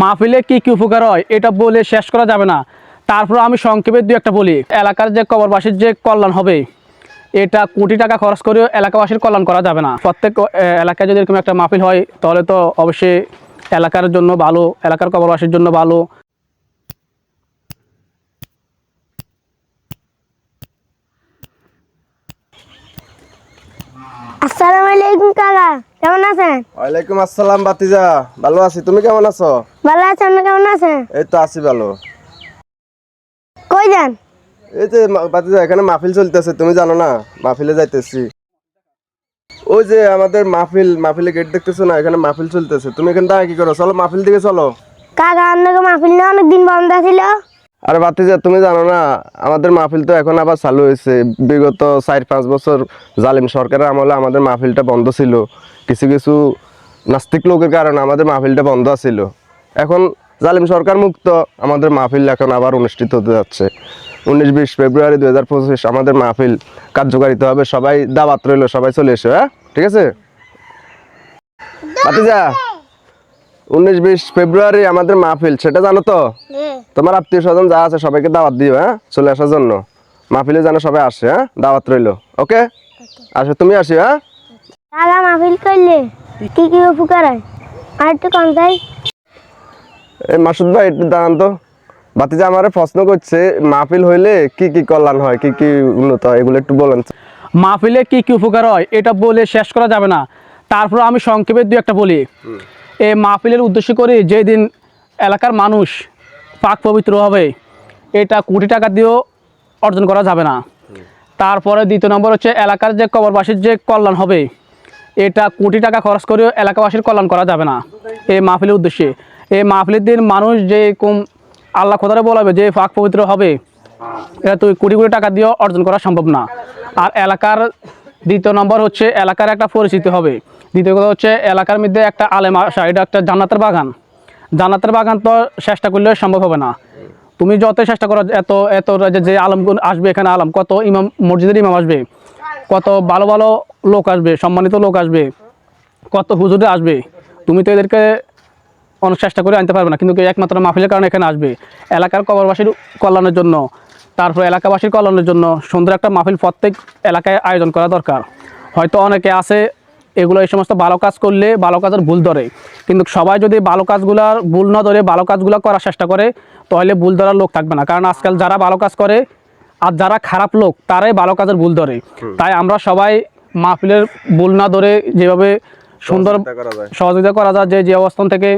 মাহফিলে কি কি উপকার হয়, এটা বলে শেষ করা যাবে না। তারপর আমি সংক্ষেপে দু একটা বলি। এলাকার যে কবরবাসীর যে কল্যাণ হবে, এটা কোটি টাকা খরচ করেও এলাকাবাসীর কল্যাণ করা যাবে না। প্রত্যেক এলাকায় যদি এরকম একটা মাহফিল হয়, তাহলে তো অবশ্যই এলাকার জন্য ভালো, এলাকার কবরবাসীর জন্য ভালো। আসসালামু আলাইকুম কাকা কেমন আছেন? ওয়ালাইকুম আসসালাম বাতিজা ভালো আছি তুমি কেমন আছো? ভালো আছেন আপনি কেমন আছেন? এই তো আছি ভালো। কই যান? এই যে বাতিজা এখানে মাহফিল চলতেছে তুমি জানো না মাহফিলে যাইতেছি। ওই যে আমাদের মাহফিল মাহফিলে গেট দেখতেছো না এখানে মাহফিল চলতেছে। তুমি এখান থেকে কি করো? চলো মাহফিল দিকে চলো। কাকা আপনাকে মাহফিল না অনেক দিন বন্ধ ছিল। আরে বাতিজা তুমি জানো না, আমাদের মাহফিল তো এখন আবার চালু হয়েছে। বিগত চার পাঁচ বছর জালিম সরকারের আমলে আমাদের মাহফিলটা বন্ধ ছিল। কিছু কিছু নাস্তিক লোকের কারণে আমাদের মাহফিলটা বন্ধ ছিল এখন জালিম সরকার মুক্ত, আমাদের মাহফিল এখন আবার অনুষ্ঠিত হতে যাচ্ছে। উনিশ বিশ ফেব্রুয়ারি দু হাজার পঁচিশ আমাদের মাহফিল কার্যকারিত হবে। সবাই দাবাত রইল, সবাই চলে এসো হ্যাঁ? ঠিক আছে? বাতিজা উনিশ বিশ ফেব্রুয়ারি আমাদের মাহফিল সেটা জানো তো? তোমার আত্মীয় স্বজন যা আছে সবাইকে দাওয়াত দিও হ্যাঁ? চলে আসার জন্য। মাহফিলে যেন সবাই আসে হ্যাঁ? দাওয়াত রইল ওকে? আসো তুমি আসি হ্যাঁ? কাকা মাহফিল করলে কি কি উপকার হয়? আর একটু কম চাই এই মাসুদ ভাই একটু দাঁড়ান তো। বাতিজা আমারে প্রশ্ন করছে মাহফিল হইলে কি কি কল্যাণ হয় কি কি উন্নত হয় এগুলো একটু বলেন। মাহফিলে কি কি উপকার হয় এটা বলে শেষ করা যাবে না। তারপর আমি সংক্ষেপে দু একটা বলি। এই মাহফিলের উদ্দেশ্য করে যেদিন এলাকার মানুষ পাক পবিত্র হবে, এটা কোটি টাকা দিয়েও অর্জন করা যাবে না। তারপরে দ্বিতীয় নম্বর হচ্ছে এলাকার যে কবরবাসীর যে কল্যাণ হবে, এটা কোটি টাকা খরচ করেও এলাকাবাসীর কল্যাণ করা যাবে না এই মাহফিলের উদ্দেশ্যে। এই মাহফিলের দিন মানুষ যে কম আল্লাহ খোদারে বলাবে যে পাক পবিত্র হবে, এটা তো কোটি কোটি টাকা দিয়েও অর্জন করা সম্ভব না। আর এলাকার দ্বিতীয় নম্বর হচ্ছে এলাকার একটা পরিচিতি হবে দ্বিতীয় কথা হচ্ছে এলাকার মধ্যে একটা আলেম আসা, এটা একটা জান্নাতের বাগান। জান্নাতের বাগান তো চেষ্টা করলে সম্ভব হবে না। তুমি যত চেষ্টা করো, এত এত যে- আলমগুন আসবে এখানে আলম, কত ইমাম, মসজিদের ইমাম আসবে, কত ভালো ভালো লোক আসবে, সম্মানিত লোক আসবে, কত হুজুরে আসবে। তুমি তো এদেরকে অনেক চেষ্টা করে আনতে পারবে না, কিন্তু একমাত্র মাহফিলের কারণে এখানে আসবে। এলাকার কবরবাসীর কল্যাণের জন্য, তারপর এলাকাবাসীর কল্যাণের জন্য সুন্দর একটা মাহফিল প্রত্যেক এলাকায় আয়োজন করা দরকার। হয়তো অনেকে আছে এগুলো এই সমস্ত ভালো কাজ করলে ভালো কাজের ভুল ধরে। কিন্তু সবাই যদি ভালো কাজগুলার ভুল না ধরে ভালো কাজগুলো করার চেষ্টা করে তাহলে ভুল ধরার লোক থাকবে না। কারণ আজকাল যারা ভালো কাজ করে আর যারা খারাপ লোক তারাই ভালো কাজের ভুল ধরে। তাই আমরা সবাই মাহফিলের ভুল না ধরে যেভাবে সুন্দর সহযোগিতা করা যায়। যে যে অবস্থান থেকে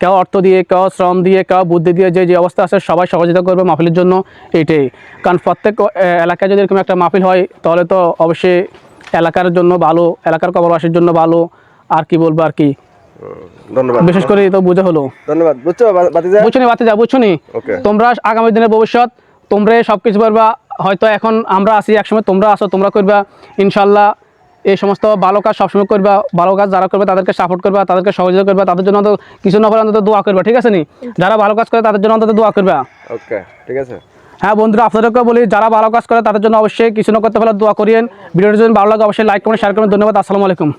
কেউ অর্থ দিয়ে কেউ শ্রম দিয়ে কেউ বুদ্ধি দিয়ে যে যে অবস্থা আছে সবাই সহযোগিতা করবে মাহফিলের জন্য এইটাই কারণ প্রত্যেক এলাকায় যদি এরকম একটা মাহফিল হয় তাহলে তো অবশ্যই এলাকার জন্য ভালো এলাকার কবরবাসীর জন্য ভালো আর কি বলব আর কি? ধন্যবাদ। বিশেষ করে তো বোঝা হলো। ধন্যবাদ। বুঝছ বাতিজা? বুঝছ নি বাতে বুঝছ নি? তোমরা আগামী দিনের ভবিষ্যৎ তোমরা সব কিছু পারবা হয়তো এখন আমরা আছি একসময় তোমরা আসো তোমরা করবা। ইনশাল্লাহ এই সমস্ত ভালো কাজ সবসময় করবা ভালো কাজ যারা করবে তাদেরকে সাপোর্ট করবা তাদেরকে সহযোগিতা করবা তাদের জন্য অন্তত কিছু না করে অন্তত দোয়া করবা ঠিক আছে নি? যারা ভালো কাজ করে তাদের জন্য অন্তত দোয়া করবা। ওকে ঠিক আছে। হ্যাঁ বন্ধুরা আপনাদেরকে বলি, যারা ভালো কাজ করে তাদের জন্য অবশ্যই কিছু না করতে পারলে দোয়া করিয়েন। ভিডিওটি যদি ভালো লাগে, অবশ্যই লাইক করুন শেয়ার করুন। ধন্যবাদ, আসসালামু আলাইকুম।